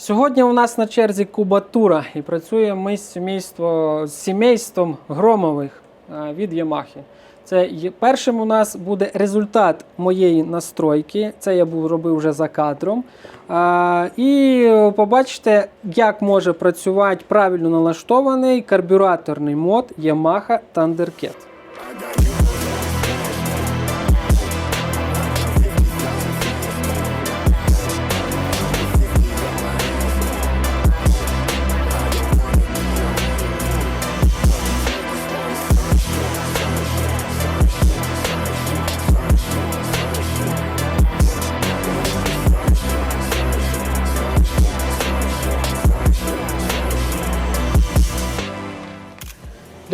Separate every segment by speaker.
Speaker 1: Сьогодні у нас на черзі кубатура і працюємо ми з сімейство, з сімейством громових е, від Ямахи. Це першим у нас буде результат моєї настройки. Це я був робив вже за кадром. І побачите, як може працювати правильно налаштований карбюраторний мод Yamaha Thundercat.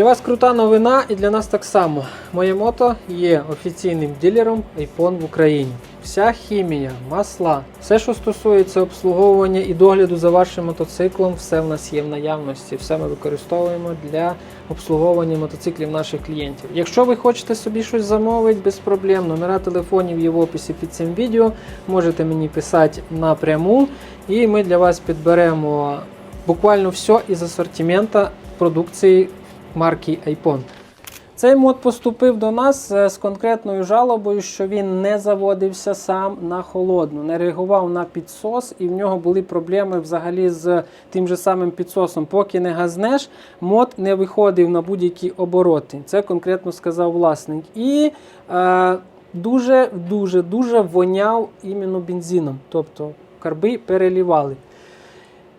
Speaker 1: вас крута новина і для нас так само. Моє мото є офіційним ділером iPhone в Україні. Вся хімія, масла, все, що стосується обслуговування і догляду за вашим мотоциклом, все в нас є в наявності. Все ми використовуємо для обслуговування мотоциклів наших клієнтів. Якщо ви хочете собі щось замовити, без проблем. Номера телефонів є в описі під цим відео. Можете мені писати напряму, і ми для вас підберемо буквально все із асортимента продукції марки Айпон. Цей мод поступив до нас е, з конкретною жалобою, що він не заводився сам на холодну, не реагував на підсос, і в нього були проблеми взагалі з тим же самим підсосом. Поки не газнеш, мод не виходив на будь-які обороти. Це конкретно сказав власник. І дуже-дуже дуже воняв іменно бензином. Тобто карби перелівали.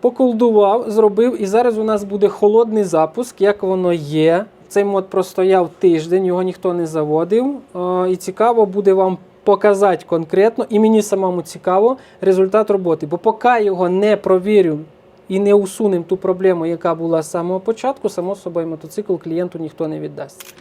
Speaker 1: Поколдував, зробив, і зараз у нас буде холодний запуск, як воно є. Цей мод простояв тиждень, його ніхто не заводив. Е, і цікаво буде вам показати конкретно, і мені самому цікаво результат роботи. Бо поки його не провірю і не усунемо ту проблему, яка була з самого початку, само собою мотоцикл клієнту ніхто не віддасть.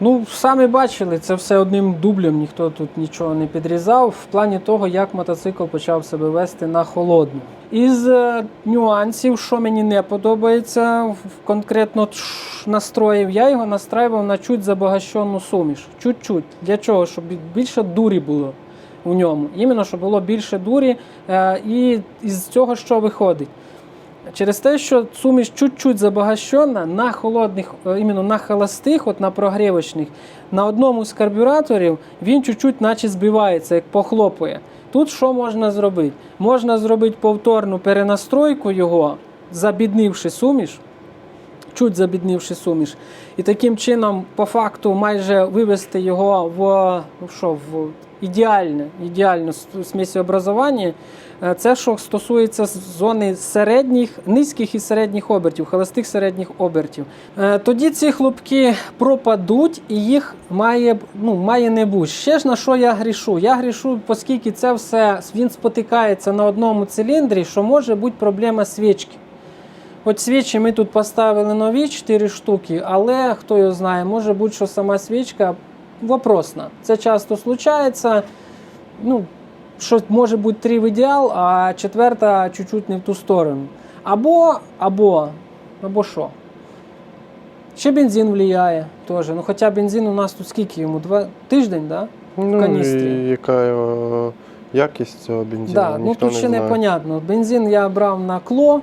Speaker 1: Ну, самі бачили, це все одним дублем, ніхто тут нічого не підрізав, в плані того, як мотоцикл почав себе вести на холодну. Із е, нюансів, що мені не подобається, конкретно настроїв, я його настраював на чуть забагащену суміш. Чуть-чуть. Для чого? Щоб більше дурі було у ньому. Іменно, щоб було більше дурі. Е, і з цього що виходить? Через те, що суміш чуть-чуть забагащена на холодних, е, іменно на холостих, от на прогрівочних, на одному з карбюраторів він чуть-чуть наче збивається, як похлопує. Тут що можна зробити? Можна зробити повторну перенастройку його, забіднивши суміш чуть забіднівши суміш. І таким чином, по факту, майже вивести його в що, в ідеальне ідеальне сміссіобразування. Е, це що стосується зони середніх, низьких і середніх обертів, холостих середніх обертів. Е, тоді ці хлопки пропадуть і їх має ну, має не бути. Ще ж на що я грішу? Я грішу, оскільки це все він спотикається на одному циліндрі, що може бути проблема свічки. Подсвічі ми тут поставили нові 4 штуки, але хто його знає, може бути, що сама свічка вопросна. Це часто случається. Ну, що може бути 3 в ідеал, а четверта чуть-чуть не в ту сторону. Або, або, або що? Ще бензин влияє теж. Ну, Хоча бензин у нас тут скільки йому? Два тиждень, да?
Speaker 2: В ну,
Speaker 1: каністрі.
Speaker 2: І яка його якість цього бензину?
Speaker 1: Да, ну,
Speaker 2: Ніхто ну
Speaker 1: тут
Speaker 2: не
Speaker 1: ще
Speaker 2: знає.
Speaker 1: непонятно. Бензин я брав на кло.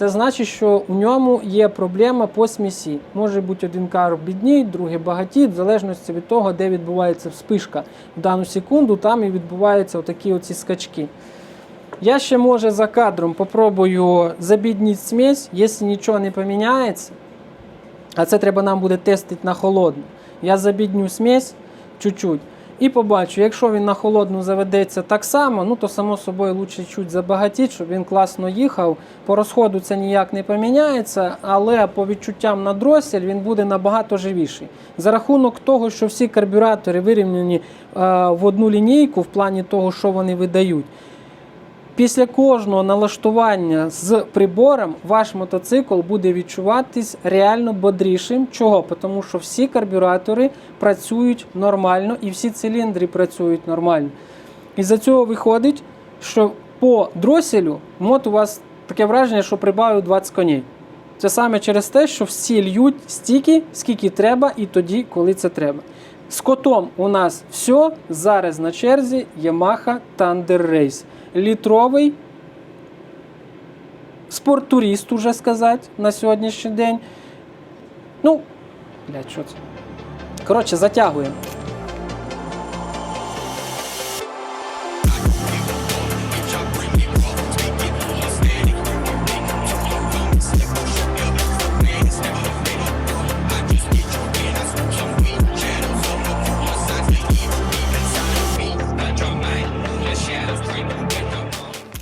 Speaker 1: це значить, що у ньому є проблема по смісі. Може бути один кар бідній, другий багатій, в залежності від того, де відбувається вспишка. В дану секунду там і відбуваються отакі оці скачки. Я ще може за кадром попробую забіднити смесь, якщо нічого не поміняється, а це треба нам буде тестити на холодну. Я забідню смесь чуть-чуть і побачу, якщо він на холодну заведеться так само, ну то само собою лучше чуть забагатіть, щоб він класно їхав. По розходу це ніяк не поміняється, але по відчуттям на дросель він буде набагато живіший. За рахунок того, що всі карбюратори вирівняні е, в одну лінійку в плані того, що вони видають. Після кожного налаштування з прибором ваш мотоцикл буде відчуватись реально бодрішим. Чого? Тому що всі карбюратори працюють нормально і всі циліндри працюють нормально. І за цього виходить, що по дроселю мот у вас таке враження, що прибавив 20 коней. Це саме через те, що всі льють стільки, скільки треба, і тоді, коли це треба. З котом у нас все. Зараз на черзі Yamaha Thunder Race. Літровий спорттурист, уже сказати, на сьогоднішній день. Ну, блядь, що це? Коротше, затягуємо.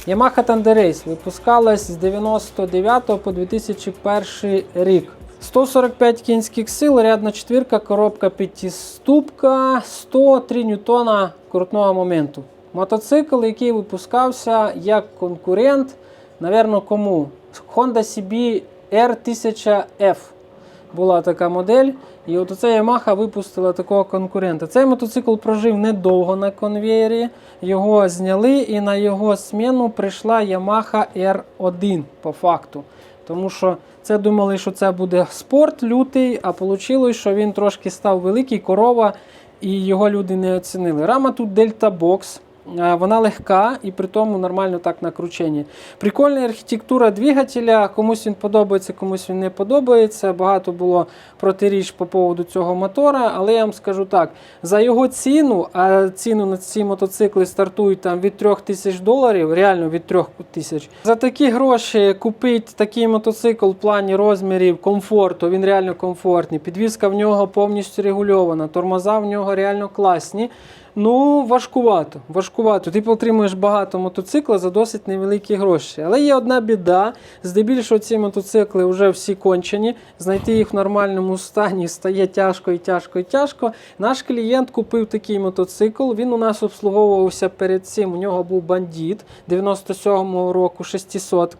Speaker 1: Yamaha Thunder випускалась з 99 по 2001 рік. 145 кінських сил, рядна четвірка, коробка п'ятиступка, 103 ньютона крутного моменту. Мотоцикл, який випускався як конкурент, напевно, кому? Honda CB R1000F була така модель. І от оце Yamaha випустила такого конкурента. Цей мотоцикл прожив недовго на конвеєрі. Його зняли, і на його зміну прийшла Yamaha R1 по факту. Тому що це думали, що це буде спорт лютий, а вийшло, що він трошки став великий, корова, і його люди не оцінили. Рама тут Delta Box. Вона легка і при тому нормально так накручені. Прикольна архітектура двигателя. Комусь він подобається, комусь він не подобається. Багато було протиріч по поводу цього мотора. Але я вам скажу так: за його ціну, а ціну на ці мотоцикли стартують там від 3 тисяч доларів, реально від 3 тисяч. За такі гроші купити такий мотоцикл в плані розмірів, комфорту, він реально комфортний. Підвізка в нього повністю регульована, тормоза в нього реально класні. Ну, важкувато. важкувато. Ти отримуєш багато мотоцикла за досить невеликі гроші. Але є одна біда. Здебільшого ці мотоцикли вже всі кончені. Знайти їх в нормальному стані стає тяжко і тяжко і тяжко. Наш клієнт купив такий мотоцикл. Він у нас обслуговувався перед цим. У нього був бандит 97-го року 600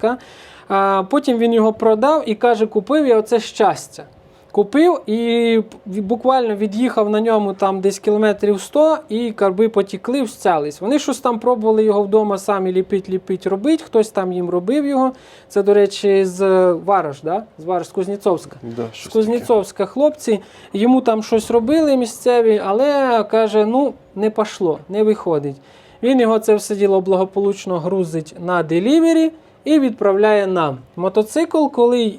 Speaker 1: а Потім він його продав і каже: купив я оце щастя. Купив і буквально від'їхав на ньому там десь кілометрів 100 і карби потікли, всцялись. Вони щось там пробували його вдома самі ліпить, ліпить, робити. Хтось там їм робив його. Це, до речі, з Вараж, да? з Вараж, з Кузнєцовська.
Speaker 2: Да,
Speaker 1: З Кузнєцовська хлопці. Йому там щось робили місцеві, але каже, ну не пішло, не виходить. Він його це все діло благополучно грузить на делівері і відправляє нам. Мотоцикл, коли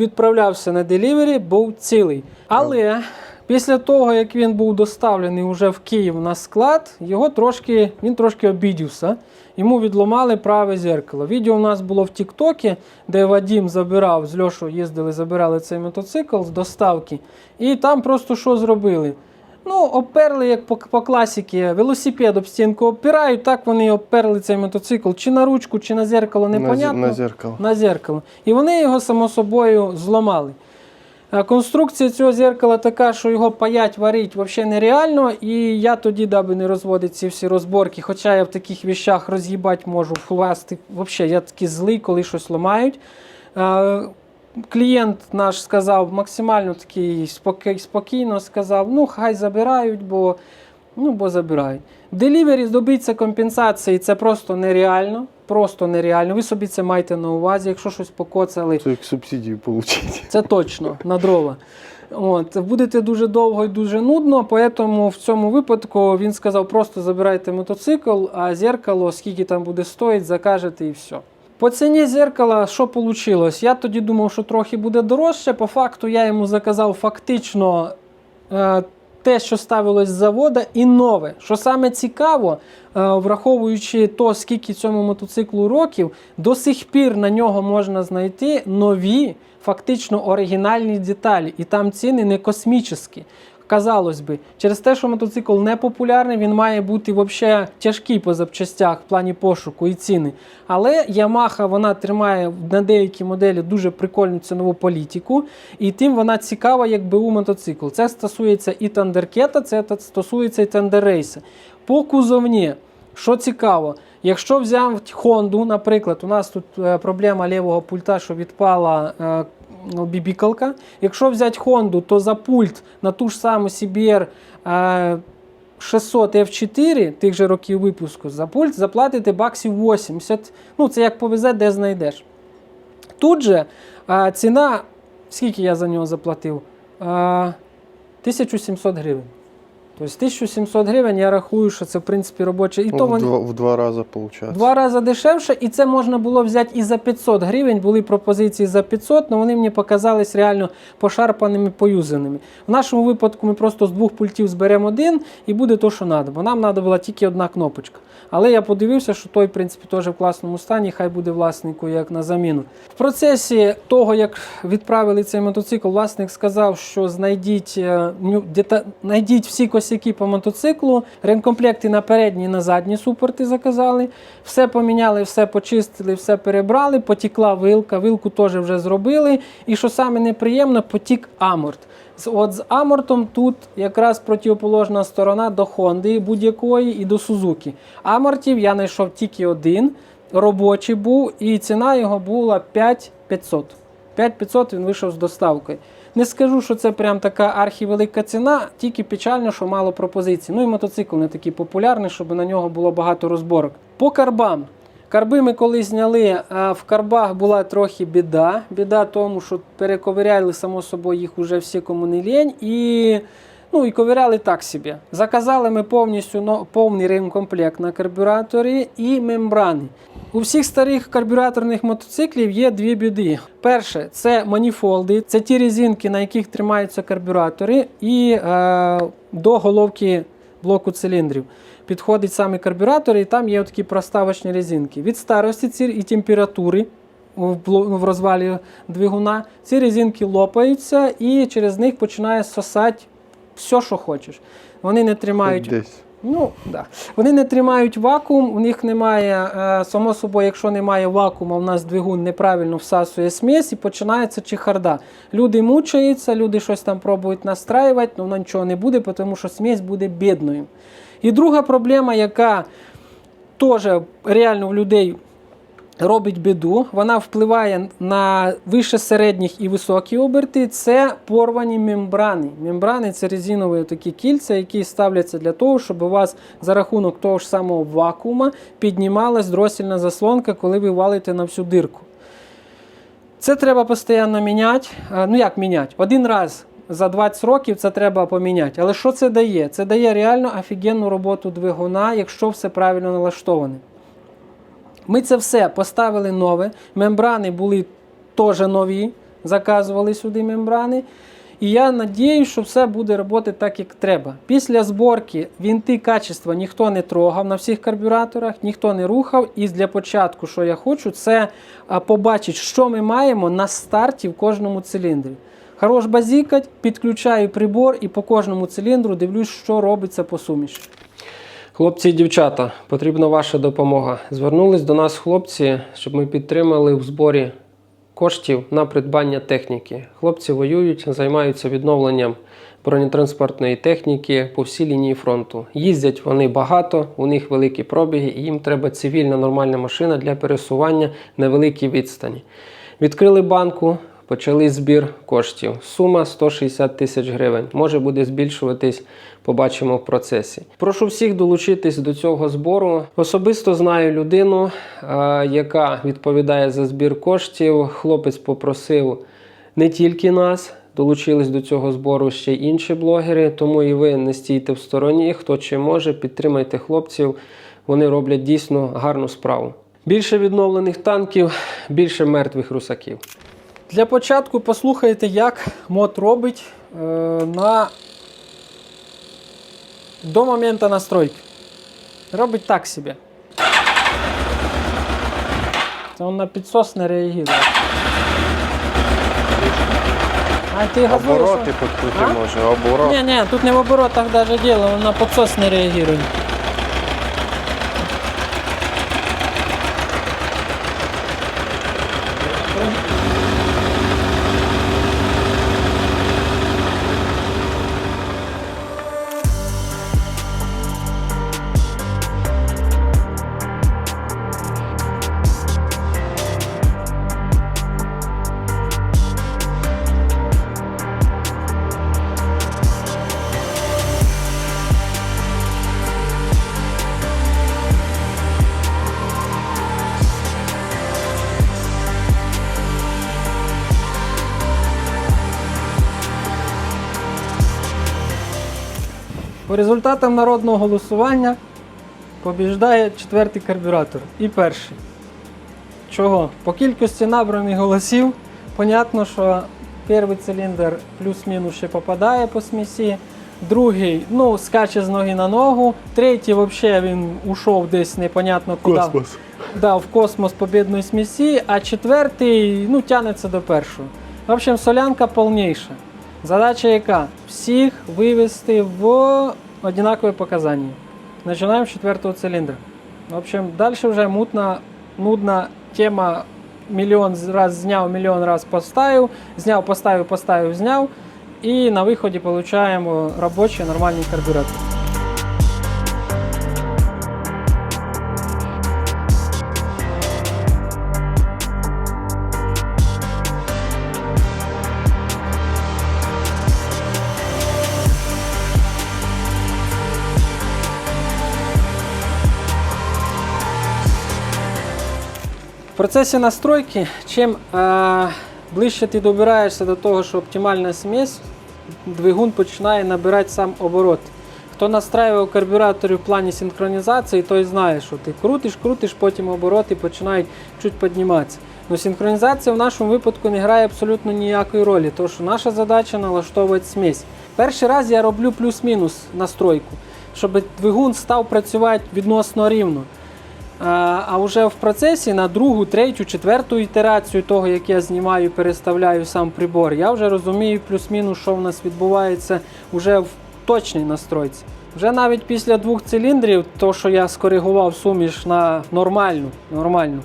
Speaker 1: відправлявся на делівері, був цілий. Але після того, як він був доставлений вже в Київ на склад, його трошки, він трошки обідівся. Йому відломали праве зеркало. Відео у нас було в Тіктокі, де Вадім забирав з Льошу їздили, забирали цей мотоцикл з доставки. І там просто що зробили? Ну, обперли, як по, по класіки, велосипед об стінку обпирають, так вони обперли цей мотоцикл чи на ручку, чи на зеркало, непонятно.
Speaker 2: на зеркало.
Speaker 1: На зеркало. І вони його само собою зламали. Конструкція цього зеркала така, що його паять, варить взагалі нереально. І я тоді, даби не розводити ці всі розборки, хоча я в таких віщах роз'їбати можу, вкласти. Взагалі, я такий злий, коли щось ламають. Клієнт наш сказав максимально такий спокій, спокійно сказав: ну, хай забирають, бо, ну, бо забирають. Делівері здобиться компенсації це просто нереально. Просто нереально. Ви собі це маєте на увазі, якщо щось покоцали.
Speaker 2: Це як субсидію отримати.
Speaker 1: Це точно на дрова. От, будете дуже довго і дуже нудно, тому в цьому випадку він сказав: просто забирайте мотоцикл, а зеркало, скільки там буде стоїть, закажете і все. По ціні зеркала, що вийшло? Я тоді думав, що трохи буде дорожче. По факту я йому заказав фактично е, те, що ставилось з завода, і нове. Що саме цікаво, е, враховуючи то, скільки цьому мотоциклу років, до сих пір на нього можна знайти нові, фактично оригінальні деталі. І там ціни не космічні. Казалось би, через те, що мотоцикл не популярний, він має бути взагалі тяжкий по запчастях в плані пошуку і ціни. Але Yamaha вона тримає на деякі моделі дуже прикольну цінову політику, і тим вона цікава як БУ мотоцикл. Це стосується і Тандеркета, це стосується і Тандеррейса. По кузовні, що цікаво, якщо взяти Honda, наприклад, у нас тут е, проблема лівого пульта, що відпала. Е, ну, бібікалка. Якщо взяти Honda, то за пульт на ту ж саму CBR е, 600 F4 тих же років випуску, за пульт заплатите баксів 80. Ну, це як повезе, де знайдеш. Тут же е, ціна, скільки я за нього заплатив? Е, 1700 гривень. Тобто 1700 гривень я рахую, що це в принципі робоче. І то
Speaker 2: в,
Speaker 1: вони-
Speaker 2: два, в два рази виходить.
Speaker 1: Два рази дешевше, і це можна було взяти і за 500 гривень. Були пропозиції за 500, але вони мені показались реально пошарпаними, поюзаними. В нашому випадку ми просто з двох пультів зберемо один і буде то, що треба. Бо нам треба була тільки одна кнопочка. Але я подивився, що той, в принципі, теж в класному стані, хай буде власнику як на заміну. В процесі того, як відправили цей мотоцикл, власник сказав, що знайдіть, е, знайдіть всі косяки по мотоциклу, ремкомплекти на передні і на задні супорти заказали. Все поміняли, все почистили, все перебрали, потікла вилка, вилку теж вже зробили. І що саме неприємно, потік аморт. От з амортом тут якраз противоположна сторона до Хонди будь-якої і до Сузуки. Амортів я знайшов тільки один, робочий був, і ціна його була 5500. 5500 він вийшов з доставкою. Не скажу, що це прям така архівелика ціна, тільки печально, що мало пропозицій. Ну і мотоцикл не такий популярний, щоб на нього було багато розборок. По карбам. Карби ми коли зняли, а в карбах була трохи біда. Біда тому, що перековиряли, само собою, їх уже всі кому не лінь. І, ну, і ковиряли так собі. Заказали ми повністю но- повний ремкомплект на карбюраторі і мембрани. У всіх старих карбюраторних мотоциклів є дві біди. Перше, це маніфолди, це ті резинки, на яких тримаються карбюратори, і е, до головки блоку циліндрів підходить саме карбюратор, і там є такі проставочні резинки. Від старості ці і температури в розвалі двигуна ці резинки лопаються і через них починає сосати все, що хочеш. Вони не тримають
Speaker 2: Десь.
Speaker 1: Ну, да. Вони не тримають вакуум, у них немає, е, само собою, якщо немає вакуума, у нас двигун неправильно всасує смесь і починається чехарда. Люди мучаються, люди щось там пробують настраювати, але воно нічого не буде, тому що смесь буде бідною. І друга проблема, яка теж реально в людей робить біду, вона впливає на вище середніх і високі оберти. Це порвані мембрани. Мембрани це резинові такі кільця, які ставляться для того, щоб у вас за рахунок того ж самого вакуума піднімалась дросільна заслонка, коли ви валите на всю дирку. Це треба постійно міняти. Ну як міняти? Один раз за 20 років це треба поміняти. Але що це дає? Це дає реально офігенну роботу двигуна, якщо все правильно налаштоване. Ми це все поставили нове. Мембрани були теж нові, заказували сюди мембрани. І я надіюсь, що все буде працювати так, як треба. Після зборки вінти качества ніхто не трогав на всіх карбюраторах, ніхто не рухав. І для початку, що я хочу, це побачити, що ми маємо на старті в кожному циліндрі. Хорош базікать, підключаю прибор і по кожному циліндру дивлюсь, що робиться по суміші. Хлопці і дівчата, потрібна ваша допомога. Звернулись до нас хлопці, щоб ми підтримали в зборі коштів на придбання техніки. Хлопці воюють, займаються відновленням бронетранспортної техніки по всій лінії фронту. Їздять вони багато, у них великі пробіги, і їм треба цивільна нормальна машина для пересування на великій відстані. Відкрили банку, почали збір коштів. Сума 160 тисяч гривень. Може буде збільшуватись, побачимо в процесі. Прошу всіх долучитись до цього збору. Особисто знаю людину, яка відповідає за збір коштів. Хлопець попросив не тільки нас. Долучились до цього збору ще й інші блогери, тому і ви не стійте в стороні. Хто чи може, підтримайте хлопців. Вони роблять дійсно гарну справу.
Speaker 3: Більше відновлених танків, більше мертвих русаків.
Speaker 1: Для початку послухайте, як мод робить е, на... до моменту настройки. Робить так собі. Це він на підсос не реагує. А ти?
Speaker 2: Обороти підкрути може, оборот.
Speaker 1: Не, не, тут не в оборотах даже дело, он на подсос не реагирует. Результатам народного голосування побіждає четвертий карбюратор і перший. Чого? По кількості набраних голосів, понятно, що перший циліндр плюс-мінус ще попадає по смісі. Другий, ну, скаче з ноги на ногу. Третій, взагалі, він ушов десь непонятно куди. Да, в космос побідної смісі, а четвертий ну, тягнеться до першого. В общем, солянка повніша. Задача яка? Всіх вивести в однакові показання. Починаємо з четвертого циліндра. В общем, далі вже мутна, нудна тема. Мільйон раз зняв, мільйон раз поставив, зняв, поставив, поставив, зняв. І на виході отримуємо робочий нормальний карбюратор. Процесі настройки, чим е, ближче ти добираєшся до того, що оптимальна смесь, двигун починає набирати сам оборот. Хто настраював карбюратори в плані синхронізації, той знає, що ти крутиш, крутиш, потім обороти починають чуть підніматися. Но синхронізація в нашому випадку не грає абсолютно ніякої ролі, тому що наша задача налаштовувати смесь. Перший раз я роблю плюс-мінус настройку, щоб двигун став працювати відносно рівно. А, а вже в процесі на другу, третю, четверту ітерацію того, як я знімаю і переставляю сам прибор, я вже розумію плюс-мінус, що в нас відбувається вже в точній настройці. Вже навіть після двох циліндрів, то що я скоригував суміш на нормальну, нормальну,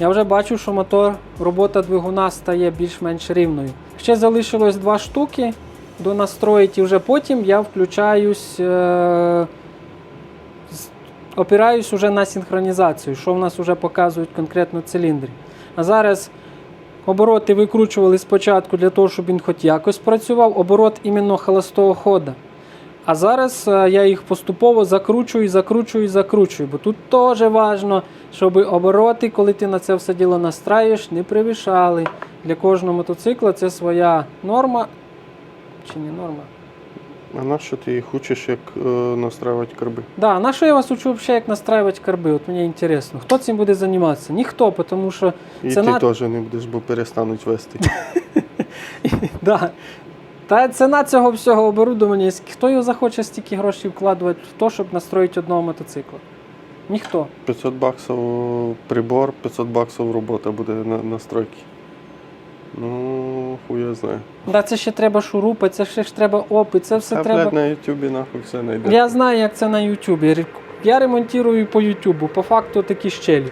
Speaker 1: я вже бачу, що мотор, робота двигуна стає більш-менш рівною. Ще залишилось два штуки до настроїти, і вже потім я включаюсь. Е- опираюсь уже на синхронізацію, що в нас вже показують конкретно циліндри. А зараз обороти викручували спочатку для того, щоб він хоч якось працював, оборот іменно холостого хода. А зараз е, я їх поступово закручую, закручую, закручую. Бо тут теж важливо, щоб обороти, коли ти на це все діло настраюєш, не превишали. Для кожного мотоцикла це своя норма. Чи не норма?
Speaker 2: А на що ти хочеш як е, настраювати карби?
Speaker 1: Да, на що я вас учу взагалі, як настраювати карби? От мені цікаво. Хто цим буде займатися? Ніхто, тому що
Speaker 2: І
Speaker 1: Це
Speaker 2: ти теж не будеш, бо перестануть вести.
Speaker 1: да. Та ціна цього всього оборудовання, хто його захоче стільки грошей вкладувати в те, щоб настроїти одного мотоцикла? Ніхто.
Speaker 2: 500 баксів прибор, 500 баксів робота буде на настройки. Ну, хуй я знаю.
Speaker 1: Да, це ще треба шурупи, це ще ж треба опит, це все
Speaker 2: а,
Speaker 1: треба.
Speaker 2: блядь, на ютубі нахуй все знайде.
Speaker 1: Я знаю, як це на Ютубі. Я ремонтую по Ютубу, по факту такі щелі.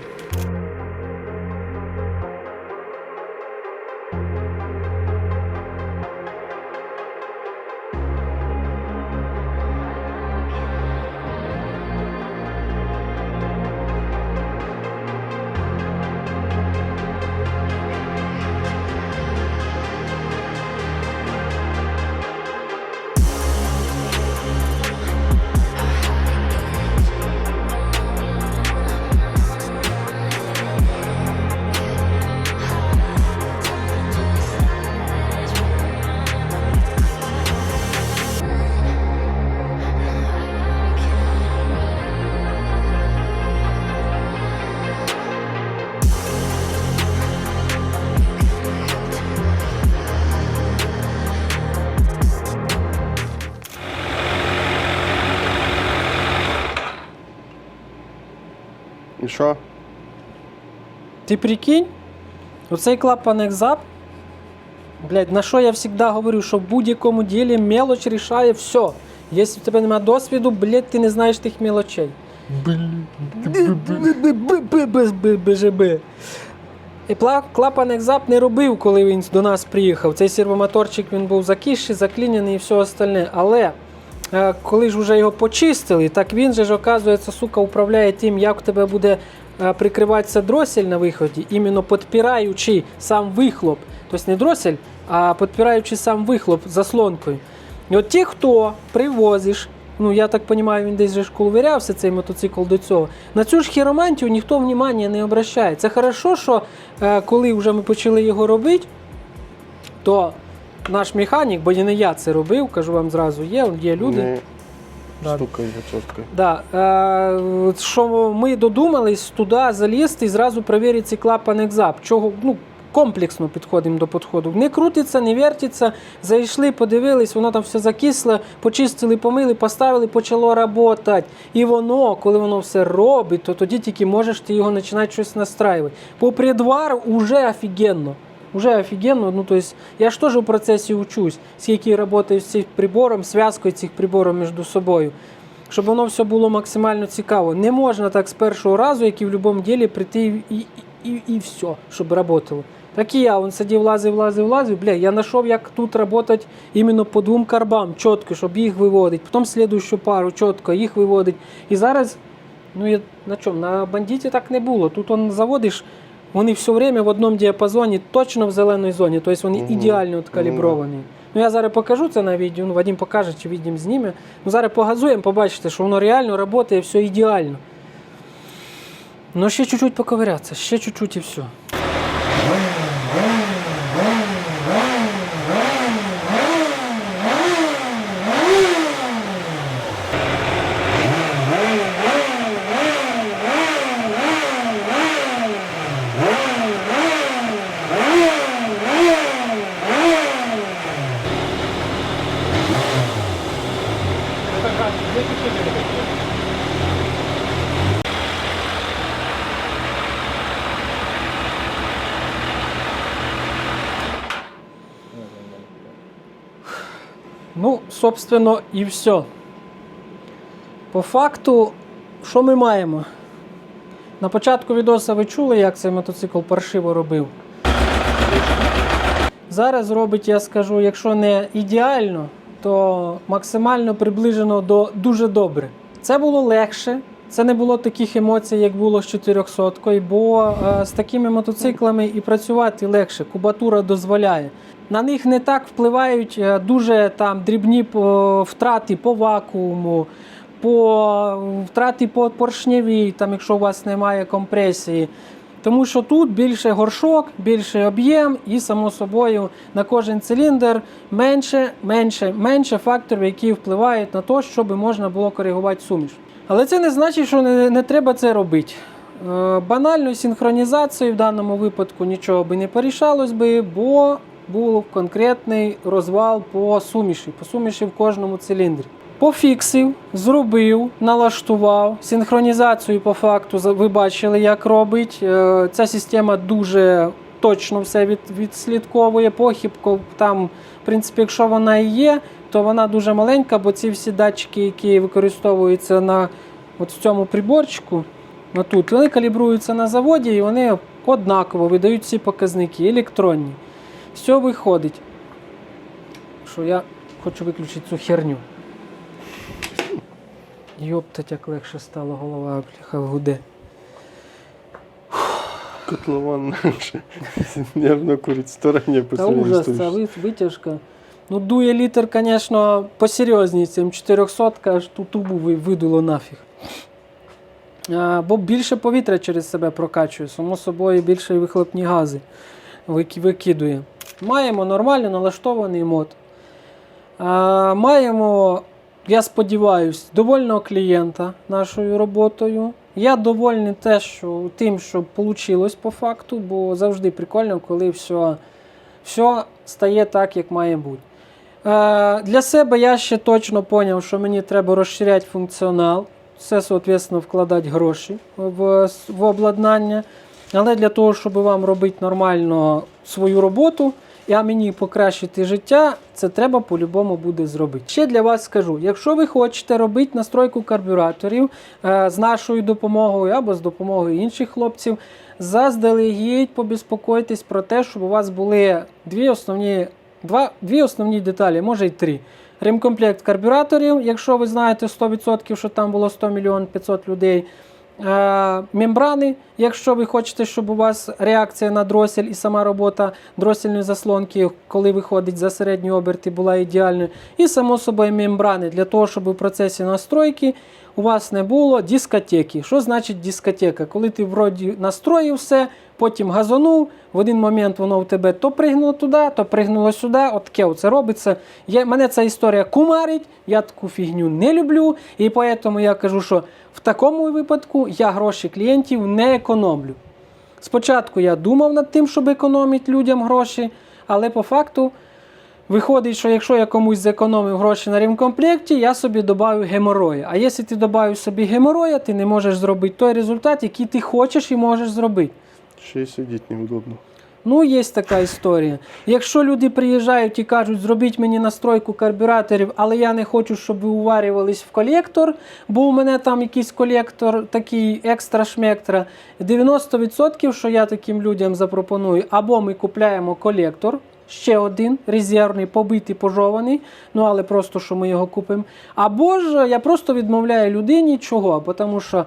Speaker 2: Що?
Speaker 1: Ти прикинь, оцей клапан екзап, блядь, на що я завжди говорю, що в будь-якому ділі мелоч рішає все. Якщо в тебе немає досвіду, блядь, ти не знаєш тих мелочей. БЖБ. І клапан екзап не робив, коли він до нас приїхав. Цей сервомоторчик він був закисший, заклінений і все остальне. Але коли ж вже його почистили, так він же ж, оказується, сука, управляє тим, як в тебе буде е, прикриватися дросель на виході, іменно підпираючи сам вихлоп. Тобто не дросель, а підпираючи сам вихлоп заслонкою. І от ті, хто привозиш, ну я так розумію, він десь же ж коловирявся цей мотоцикл до цього. На цю ж хіромантію ніхто внимання не обращає. Це хорошо, що е, коли вже ми почали його робити, то наш механік, бо не я це робив, кажу вам зразу, є, є люди.
Speaker 2: Не
Speaker 1: Да.
Speaker 2: штукою чорткою.
Speaker 1: Да, е, що ми додумались туди залізти і зразу перевірити цей клапан екзап. Чого, ну, комплексно підходимо до підходу. Не крутиться, не вертиться. Зайшли, подивились, воно там все закисло, почистили, помили, поставили, почало працювати. І воно, коли воно все робить, то тоді тільки можеш ти його починати щось настраювати. По предвар уже офігенно. Уже офігенно. Ну, то есть, я ж теж у процесі учусь, скільки я працюю з цим прибором, зв'язкою цих приборів між собою. Щоб воно все було максимально цікаво. Не можна так з першого разу, як і в будь-якому ділі, прийти і, і, і, і все, щоб працювало. Так і я, он сидів, лазив, лазив, лазив. Бля, я знайшов, як тут працювати іменно по двом карбам, чітко, щоб їх виводити. Потім слідуючу пару чітко їх виводить. І зараз, ну я на чому? На бандиті так не було. Тут он заводиш, вони все время в одному діапазоні, точно в зеленій зоні. Тобто вони ідеально от калібровані. Ну я зараз покажу це на відео, ну, Вадим покаже, чи відім зніме. Ну зараз погазуємо, побачите, що воно реально працює, все ідеально. Ну ще чуть-чуть поковирятися, ще чуть-чуть і все. Ну, собственно, і все. По факту, що ми маємо? На початку відоса ви чули, як цей мотоцикл паршиво робив. Зараз робить, я скажу, якщо не ідеально, то максимально приближено до дуже добре. Це було легше. Це не було таких емоцій, як було з 400 бо е, з такими мотоциклами і працювати легше. Кубатура дозволяє. На них не так впливають е, дуже там дрібні втрати по вакууму, по втрати по поршневій, там, якщо у вас немає компресії. Тому що тут більше горшок, більше об'єм, і, само собою, на кожен циліндр менше, менше, менше факторів, які впливають на те, щоб можна було коригувати суміш. Але це не значить, що не, не треба це робити. Е, Банальною синхронізацією в даному випадку нічого би не порішалось би, бо був конкретний розвал по суміші, по суміші в кожному циліндрі. Пофіксив, зробив, налаштував. Синхронізацію по факту ви бачили, як робить. Е, Ця система дуже точно все від, відслідковує. Похибку там, в принципі, якщо вона і є, то вона дуже маленька, бо ці всі датчики, які використовуються на от в цьому приборчику, отут, вони калібруються на заводі і вони однаково видають всі показники електронні. Цього виходить, що я хочу виключити цю херню. Йоптать, як легше стало голова, бляха, гуде.
Speaker 2: Котлован нервно курить стороні по
Speaker 1: Та ужас, це витяжка. Ну, дує літр, звісно, посерйозніше, чим 400 аж ту тубу видуло нафіг. А, бо більше повітря через себе прокачує, само собою більше вихлопні гази викидує. Маємо нормально налаштований мод. А, маємо, я сподіваюся, довольного клієнта нашою роботою. Я довольний те, що, тим, що вийшло по факту, бо завжди прикольно, коли все, все стає так, як має бути. Е, для себе я ще точно зрозумів, що мені треба розширяти функціонал. це, соответственно, вкладати гроші в, в обладнання. Але для того, щоб вам робити нормально свою роботу, а мені покращити життя, це треба по-любому буде зробити. Ще для вас скажу: якщо ви хочете робити настройку карбюраторів е, з нашою допомогою або з допомогою інших хлопців, заздалегідь побіспокойтесь про те, щоб у вас були дві основні, два, дві основні деталі, може й три. Ремкомплект карбюраторів, якщо ви знаєте 100%, що там було 100 мільйон 500 людей. Е, мембрани, якщо ви хочете, щоб у вас реакція на дросель і сама робота дросельної заслонки, коли виходить за середні оберти, була ідеальною. І само собою мембрани для того, щоб у процесі настройки у вас не було дискотеки. Що значить дискотека? Коли ти вроді настроїв все, потім газонув, в один момент воно у тебе то пригнуло туди, то пригнуло сюди. От таке оце робиться. Я, мене ця історія кумарить, я таку фігню не люблю. І тому я кажу, що в такому випадку я гроші клієнтів не економлю. Спочатку я думав над тим, щоб економити людям гроші, але по факту виходить, що якщо я комусь зекономив гроші на ремкомплекті, я собі додаю геморроя. А якщо ти додаєш собі геморроя, ти не можеш зробити той результат, який ти хочеш і можеш зробити.
Speaker 2: Ще й сидіти неудобно.
Speaker 1: Ну, є така історія. Якщо люди приїжджають і кажуть, зробіть мені настройку карбюраторів, але я не хочу, щоб ви уварювались в колектор, бо у мене там якийсь колектор такий екстра шмектра. 90% що я таким людям запропоную, або ми купляємо колектор. Ще один резервний, побитий, пожований, ну але просто що ми його купимо. Або ж я просто відмовляю людині чого? Тому що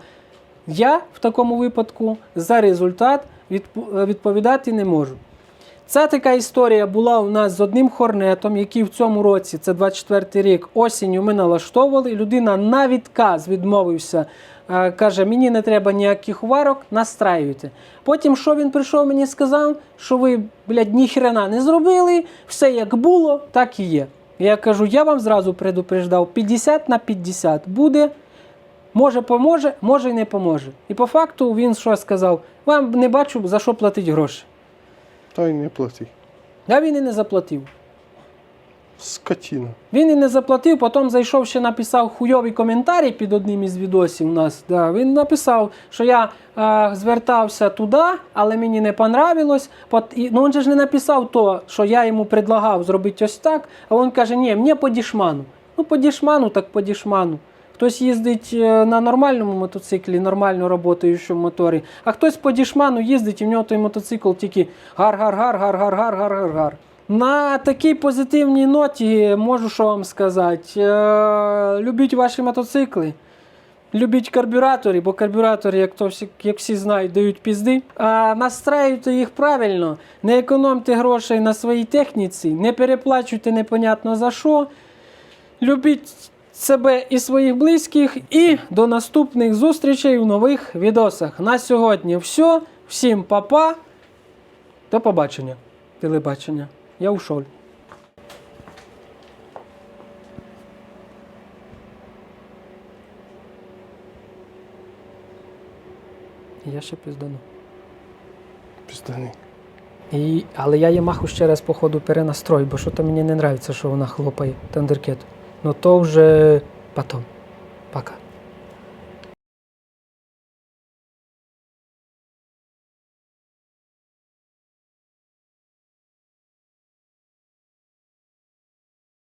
Speaker 1: я в такому випадку за результат відп- відповідати не можу. Ця така історія була у нас з одним хорнетом, який в цьому році, це 24 рік, осінню ми налаштовували. Людина на відказ відмовився. Е, Каже, мені не треба ніяких варок, настраюйте. Потім, що він прийшов, мені сказав, що ви, блядь, ніхрена не зробили, все як було, так і є. Я кажу, я вам зразу предупреждав, 50 на 50 буде. Може поможе, може і не поможе. І по факту він що сказав? Вам не бачу за що платити гроші.
Speaker 2: Та й не плати.
Speaker 1: А він і не заплатив.
Speaker 2: Скотіна.
Speaker 1: Він і не заплатив, потім зайшов ще написав хуйовий коментарі під одним із відосів у нас. Да, він написав, що я е, звертався туди, але мені не понравилось. Пот... І, ну він же ж не написав то, що я йому предлагав зробити ось так, а він каже, ні, мені по дішману. Ну, по дішману, так по дішману. Хтось їздить е, на нормальному мотоциклі, нормально роботаючому моторі, а хтось по дішману їздить і в нього той мотоцикл тільки гар-гар-гар-гар-гар-гар-гар-гар. На такій позитивній ноті можу що вам сказати. Е, любіть ваші мотоцикли. Любіть карбюратори, бо карбюратори, як то всі, як всі знають, дають пізди. А настраюйте їх правильно, не економте грошей на своїй техніці, не переплачуйте непонятно за що. Любіть себе і своїх близьких, і до наступних зустрічей в нових відосах. На сьогодні все. Всім па-па. До побачення. Телебачення. Я ушов. Я ще піздану.
Speaker 2: Пізданий.
Speaker 1: І, але я Ямаху ще раз, походу, перенастрою, бо що то мені не подобається, що вона хлопає тандеркет. Ну то вже потом. Пока.